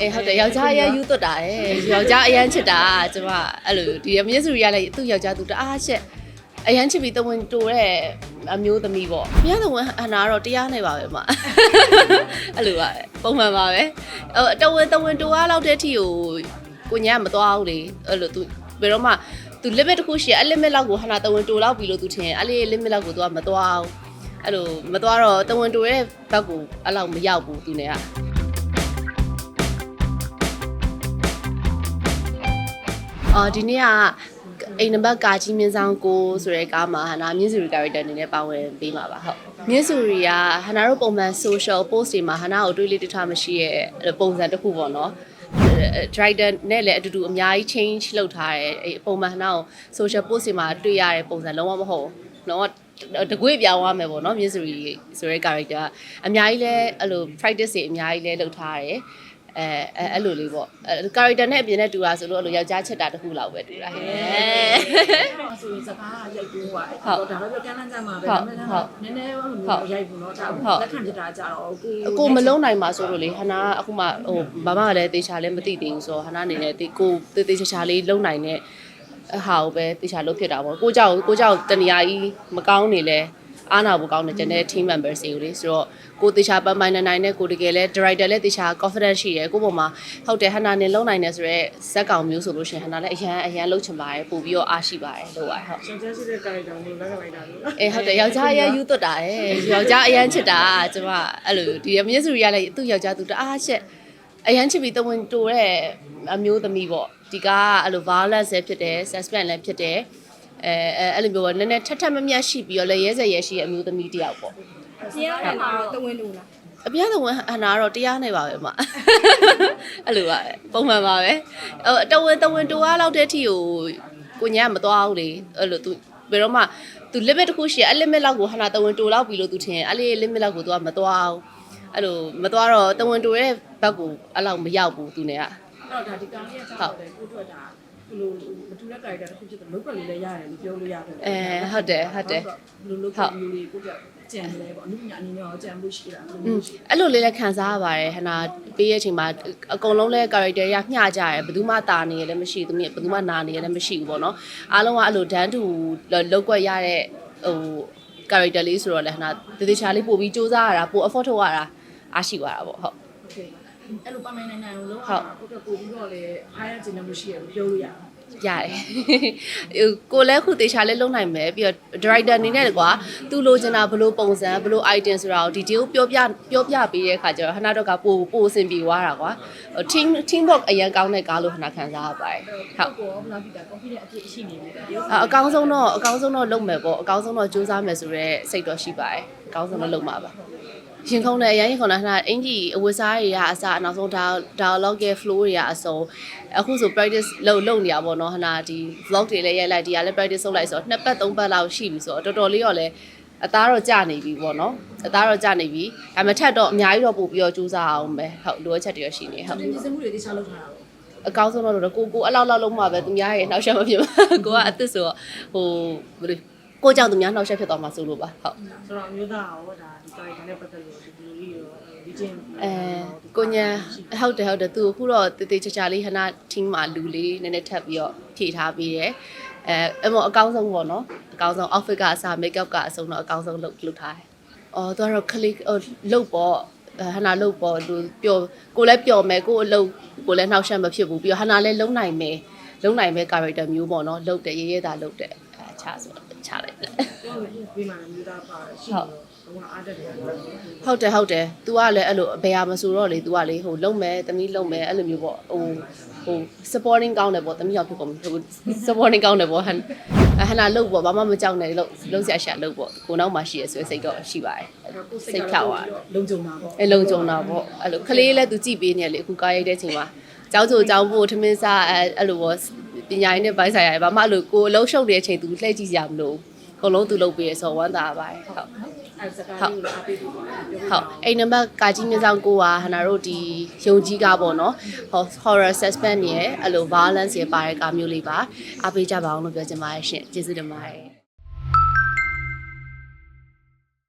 အေးဟုတ်တယ်ယောက်ျားအရင်ယူသွတ်တာရဲ့ယောက်ျားအရင်ချစ်တာကျမအဲ့လိုဒီမျက်စုရလိုက်သူ့ယောက်ျားသူတအားရှက်အရင်ချစ်ပြီးတဝင်တိုတဲ့အမျိုးသမီးပေါ့မြတ်တဝင်အနာတော့တရားနေပါပဲမအဲ့လိုပါပဲပုံမှန်ပါပဲဟိုတဝင်တဝင်တိုအားလောက်တဲ့အထိကိုကိုညာမသွားဘူးလေအဲ့လိုသူဘယ်တော့မှသူ limit တစ်ခုရှိရအဲ့ limit လောက်ကိုဟနာတဝင်တိုလောက်ပြီလို့သူထင်အဲ့လေး limit လောက်ကိုသူကမသွားဘူးအဲ့လိုမသွားတော့တဝင်တိုရဲ့ဘက်ကိုအဲ့လောက်မရောက်ဘူးသူနဲ့က အော်ဒီနေ့ကအိမ်နံပါတ်ကာကြီးမြင်းဆောင်ကိုဆိုတဲ့ကားမှာဟနာမြင်းစုရီ character အနေနဲ့ပါဝင်ပေးမှာပါဟုတ်မြင်းစုရီကဟနာတို့ပုံမှန် social post တွေမှာဟနာကိုတွေးလေးတထားမရှိရဲ့ပုံစံတစ်ခုပေါ့နော် driver နဲ့လည်းအတူတူအများကြီး change လုပ်ထားတယ်အဲ့ပုံမှန်ဟနာကို social post တွေမှာတွေ့ရတဲ့ပုံစံလုံးဝမဟုတ်ဘူးလုံးဝတကွေ့ပြောင်းသွားမယ်ပေါ့နော်မြင်းစုရီဆိုတဲ့ character ကအများကြီးလဲအဲ့လို practice တွေအများကြီးလဲလုပ်ထားတယ် အဲအဲအဲ့လိုလေးပေါ့အဲ character နဲ့အပြင်နဲ့တူတာဆိုလို့အဲ့လိုယောက်ျားချက်တာတစ်ခုလောက်ပဲတူတာဟဲ့ ဆိုရင်စကားရိုက်ပြီးသွား ဟုတ် ဒါတော့ကန်းလန်းကြမှာပဲ ဟုတ် ဒါပေမဲ့ ဟုတ် နည်းနည်းဟို ဟုတ် ရိုက်ဘူးเนาะဒါ ဟုတ် လက်ခံပြတာကြတော့ကို အကိုမလုံးနိုင်ပါဆိုလို့လေဟနာအခုမှဟိုဘာမှလည်းတေချာလည်းမသိသေးဘူးဆိုတော့ဟနာအနေနဲ့တေကိုတေတေချာချာလေးလုံးနိုင်တဲ့အဟာကိုပဲတေချာလုံးဖြစ်တာပေါ့ကိုကြောက်ကိုကြောက်တနေရာကြီးမကောင်းနေလဲ အားနာဖို့ကောင်းတယ်ကျန်တဲ့ team members တွေကိုလေဆိုတော့ကိုတေချာပန်ပိုင်နိုင်နိုင်နဲ့ကိုတကယ်လဲ director လဲတေချာ confidence ရှိတယ်ကိုပေါ်မှာဟုတ်တယ်ဟနာနေလုံးနိုင်တယ်ဆိုတော့ဇက်ကောင်မျိုးဆိုလို့ရှိရင်ဟနာလည်းအရန်အရန်လုံးချင်ပါတယ်ပို့ပြီးတော့အားရှိပါတယ်လို့ပါဟုတ်ရှင်ကျရှိတဲ့ character ကိုလက်ကလိုက်တာလို့အေးဟုတ်တယ်ယောက်ျားအရင်ယူသွတ်တာရဲ့ယောက်ျားအရင်ချစ်တာကျမအဲ့လိုဒီမျက်စုရလိုက်သူ့ယောက်ျားသူတအားရှက်အရင်ချစ်ပြီးတဝင်တိုတဲ့အမျိုးသမီးပေါ့ဒီကအဲ့လို violence လည်းဖြစ်တယ် suspense လည်းဖြစ်တယ် အဲအဲအဲ့လိုမျိုးပေါ့နည်းနည်းထက်ထက်မမြတ်ရှိပြီးတော့လည်းရဲစက်ရဲရှိတဲ့အမျိုးသမီးတစ်ယောက်ပေါ့ကျင်းရမှာတော့တဝင်းလို့လားအပြည့်တဝင်အနာတော့တရားနေပါပဲမအဲ့လိုပါပဲပုံမှန်ပါပဲဟိုတဝင်တဝင်တိုအားလောက်တဲ့အထိကိုကိုညာမသွားဘူးလေအဲ့လိုသူဘယ်တော့မှသူ limit တစ်ခုရှိရအဲ့ limit လောက်ကိုဟနာတဝင်တိုလောက်ပြီလို့သူထင်အဲ့လေး limit လောက်ကိုသူကမသွားဘူးအဲ့လိုမသွားတော့တဝင်တိုရဲ့ဘက်ကိုအဲ့လောက်မရောက်ဘူးသူနဲ့ကအဲ့တော့ဒါဒီကောင်လေးကကြောက်တယ်ကိုတို့က ဒီလိုမတူတဲ့ character တစ်ခုဖြစ်တယ်လောက်ကလေးလည်းရတယ်လို့ပြောလို့ရတယ်အဲဟုတ်တယ်ဟုတ်တယ်ဘယ်လိုလုပ်ကလေးတွေကိုပြကြံလဲပေါ့အမှုညာအနေနဲ့ရောကြံမှုရှိတာအဲ့လိုလေးလည်းခံစားရပါတယ်ဟနာပေးရဲ့အချိန်မှာအကုန်လုံးလဲ character ရမျှကြရတယ်ဘယ်သူမှတာနေရလည်းမရှိဘူးသူမြင်ဘယ်သူမှနာနေရလည်းမရှိဘူးပေါ့နော်အားလုံးကအဲ့လိုဒန်းတူလောက်ွက်ရတဲ့ဟို character လေးဆိုတော့လည်းဟနာတတိချာလေးပို့ပြီးစူးစမ်းရတာပို့ effort ထုတ်ရတာအားရှိသွားတာပေါ့ဟုတ် အဲ့လိုပမိုင်းနိုင်နိုင်လို့ဟုတ်ကိုကပို့ပြီးတော့လေအားရကျင်မှုရှိရလို့ပြောလို့ရတယ်ရတယ်ဟိုကိုလည်းခုတေချာလေးလုံးနိုင်မယ်ပြီးတော့ director အနေနဲ့ကွာသူလိုချင်တာဘလို့ပုံစံဘလို့ item ဆိုတာကို detail ပြောပြပြောပြပေးတဲ့အခါကျတော့ဟနာတော့ကပိုပိုအဆင်ပြေသွားတာကွာဟို team team work အရင်ကောင်းတဲ့ကားလို့ဟနာခံစားရပါတယ်ဟုတ်ကိုဘလာဖီတာ confident အပြည့်ရှိနေတယ်ပြောအအကောင်းဆုံးတော့အကောင်းဆုံးတော့လုပ်မယ်ပေါ့အကောင်းဆုံးတော့စူးစမ်းမယ်ဆိုတော့စိတ်တော့ရှိပါတယ်အကောင်းဆုံးတော့လုပ်မှာပါ ရင်ခုန်တယ်အရင်ရင်ခုန်တာဟနာအင်ကြီးအဝတ်စားတွေကအစအနောက်ဆုံး dialogue ရဲ့ flow တွေကအစုံအခုဆို practice လုပ်လုပ်နေရပါတော့ဟနာဒီ vlog တွေလည်းရိုက်လိုက်ဒီကလည်း practice လုပ်လိုက်ဆိုတော့နှစ်ပတ်သုံးပတ်လောက်ရှိပြီဆိုတော့တော်တော်လေးတော့လည်းအသားတော့ကြာနေပြီပေါ့နော်အသားတော့ကြာနေပြီဒါပေမဲ့ထက်တော့အများကြီးတော့ပို့ပြီးတော့စူးစမ်းအောင်ပဲဟုတ်လိုအပ်ချက်တွေရရှိနေဟုတ်ဒီစမှုတွေတိကျလောက်ထားတာပေါ့အကောင်းဆုံးတော့တော့ကိုကိုအလောက်လောက်လုံးမှပဲသူများရဲ့နှောက်ယှက်မဖြစ်ပါကိုကအစ်စ်ဆိုတော့ဟိုဘယ်လို ကိုကြောင့်သူများနှောက်ယှက်ဖြစ်သွားမှာဆိုလို့ပါဟုတ်ဆိုတော့မျိုးသားရောဒါဒီ character နဲ့ပတ်သက်လို့ဒီလိုလေးရောဒီချင်းအဲကိုညာဟုတ်တယ်ဟုတ်တယ်သူအခုတော့တေတေချာချာလေးဟနာ team မှာလူလေးနည်းနည်းထပ်ပြီးတော့ဖြည့်ထားပြီးတယ်အဲအမောအကောင်းဆုံးပေါ့နော်အကောင်းဆုံး outfit ကအစား makeup ကအဆုံးတော့အကောင်းဆုံးလုပ်လုပ်ထားတယ်အော်သူကတော့ click လုတ်ပေါ့ဟနာလုတ်ပေါ့သူပျော်ကိုလည်းပျော်မယ်ကိုအလုပ်ကိုလည်းနှောက်ယှက်မဖြစ်ဘူးပြီးတော့ဟနာလည်းလုံနိုင်မယ်လုံနိုင်မဲ့ character မျိုးပေါ့နော်လုတ်တယ်ရေးရဲတာလုတ်တယ်အဲချဆို ချလိုက်တယ် ပြောလို့ပြီးမှမျိုးသားပါရှိတော့ဘုံအားတက်တယ် ဟုတ်တယ်ဟုတ်တယ် तू ကလည်းအဲ့လိုအဘယ်ဟာမဆိုတော့လေ तू ကလေဟိုလုံမယ်တမီးလုံမယ်အဲ့လိုမျိုးပေါ့ဟိုဟို supporting ကောင်းတယ်ပေါ့တမီးရောက်ဖြစ်ကုန်ပြီဟို supporting ကောင်းတယ်ပေါ့ဟန်ဟန်နာလုံပေါ့ဘာမှမကြောက်နဲ့လုံလုံဆရာရှာလုံပေါ့ကိုနောက်မှရှိရဆိုစိတ်တော့ရှိပါတယ်စိတ်ဖြောက်သွားတယ် လုံကြုံတာပေါ့ အဲလုံကြုံတာပေါ့အဲ့လိုကလေးလည်း तू ကြည့်ပေးနေလေအခုကားရိုက်တဲ့ချိန်မှာကျောင်းချိုကျောင်းဖို့ထမင်းစားအဲအဲ့လိုပေါ့ ပညာရေးနဲ့ဘိုက်ဆိုင်ရတယ်ဘာမှအဲ့လိုကိုအလုံးရှုပ်တဲ့အချိန် तू လှည့်ကြည့်စရာမလိုအကုန်လုံး तू လုပ်ပေးရဆိုဝမ်းသာပါတယ်ဟုတ်အဲ့စကားလေးကိုအားပေးပြီးပါပြောဟုတ်အိမ်နံပါတ်ကာကြီးမြဆောင်ကိုကဟနာတို့ဒီယုံကြီးကားပေါ့နော်ဟော horror suspense ရဲ့အဲ့လို violence ရဲ့ပါတဲ့ကားမျိုးလေးပါအားပေးကြပါအောင်လို့ပြောချင်ပါတယ်ရှင်ကျေးဇူးတင်ပါတယ်